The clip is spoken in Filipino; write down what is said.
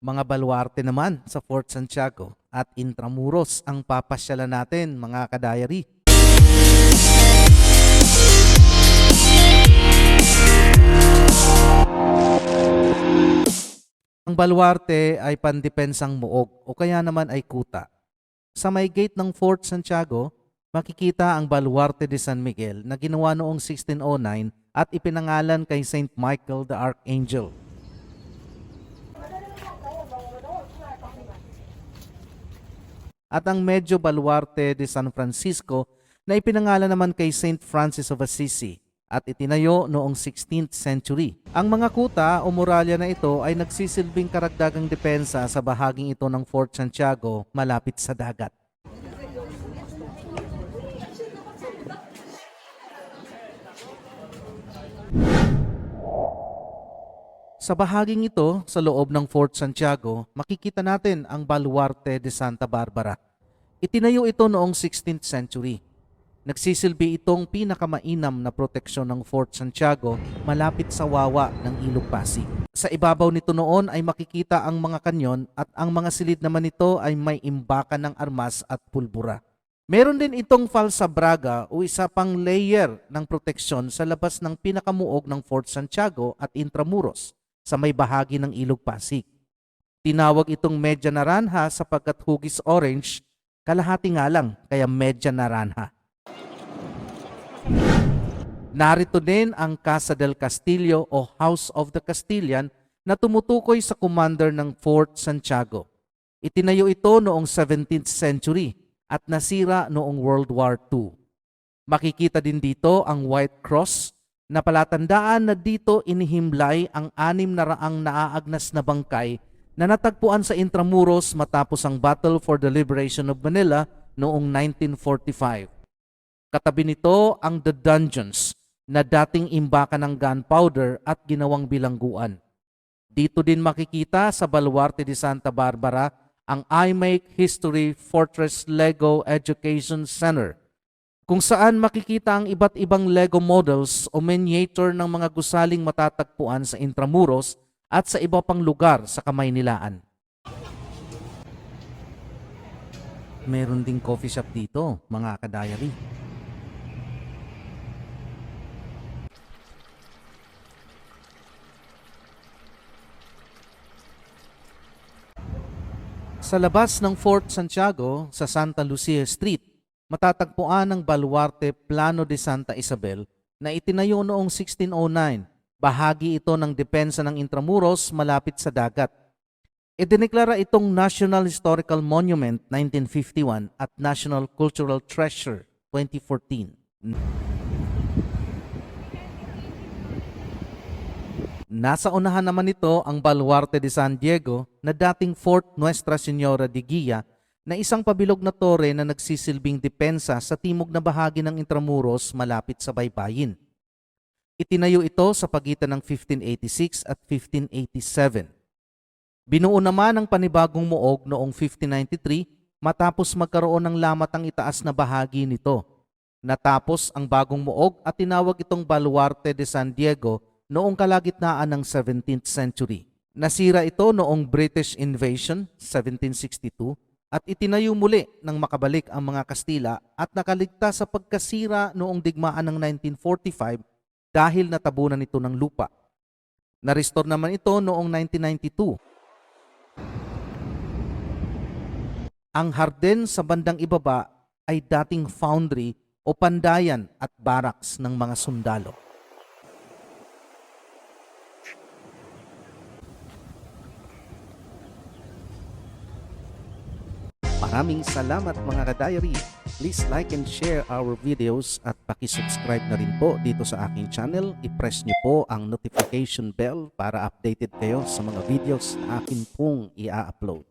Mga baluarte naman sa Fort Santiago at Intramuros ang papasyalan natin mga kadayari. Ang baluarte ay pandepensang muog o kaya naman ay kuta. Sa may gate ng Fort Santiago, makikita ang baluarte de San Miguel na ginawa noong 1609 at ipinangalan kay Saint Michael the Archangel. At ang medyo baluarte de San Francisco na ipinangalan naman kay Saint Francis of Assisi at itinayo noong 16th century. Ang mga kuta o muralya na ito ay nagsisilbing karagdagang depensa sa bahaging ito ng Fort Santiago malapit sa dagat. Sa bahaging ito, sa loob ng Fort Santiago, makikita natin ang Baluarte de Santa Barbara. Itinayo ito noong 16th century. Nagsisilbi itong pinakamainam na proteksyon ng Fort Santiago malapit sa wawa ng Ilog Pasig. Sa ibabaw nito noon ay makikita ang mga kanyon at ang mga silid naman nito ay may imbakan ng armas at pulbura. Meron din itong falsa braga o isa pang layer ng proteksyon sa labas ng pinakamuog ng Fort Santiago at Intramuros sa may bahagi ng Ilog Pasig. Tinawag itong medya naranja sapagkat hugis orange, kalahati nga lang kaya medya naranja. Narito din ang Casa del Castillo o House of the Castilian na tumutukoy sa commander ng Fort Santiago. Itinayo ito noong 17th century at nasira noong World War II. Makikita din dito ang White Cross na palatandaan na dito inihimlay ang anim na raang naaagnas na bangkay na natagpuan sa Intramuros matapos ang Battle for the Liberation of Manila noong 1945. Katabi nito ang The Dungeons na dating imbakan ng gunpowder at ginawang bilangguan. Dito din makikita sa Baluarte de Santa Barbara ang iMake History Fortress Lego Education Center kung saan makikita ang iba't ibang Lego models o miniature ng mga gusaling matatagpuan sa Intramuros at sa iba pang lugar sa Kamaynilaan. Meron ding coffee shop dito, mga kadayari. Sa labas ng Fort Santiago sa Santa Lucia Street, matatagpuan ang Baluarte Plano de Santa Isabel na itinayo noong 1609. Bahagi ito ng depensa ng Intramuros malapit sa dagat. Idineklara itong National Historical Monument 1951 at National Cultural Treasure 2014. Nasa unahan naman nito ang Baluarte de San Diego na dating Fort Nuestra Señora de Guia na isang pabilog na tore na nagsisilbing depensa sa timog na bahagi ng Intramuros malapit sa baybayin. Itinayo ito sa pagitan ng 1586 at 1587. Binuo naman ang panibagong muog noong 1593 matapos magkaroon ng lamatang itaas na bahagi nito. Natapos ang bagong muog at tinawag itong Baluarte de San Diego noong kalagitnaan ng 17th century. Nasira ito noong British Invasion 1762 at itinayo muli ng makabalik ang mga Kastila at nakaligtas sa pagkasira noong digmaan ng 1945 dahil natabunan ito ng lupa. Na-restore naman ito noong 1992. Ang harden sa bandang ibaba ay dating foundry o pandayan at barracks ng mga sundalo. Maraming salamat mga ka-diary. Please like and share our videos at pakisubscribe na rin po dito sa aking channel. I-press nyo po ang notification bell para updated kayo sa mga videos na akin pong i-upload.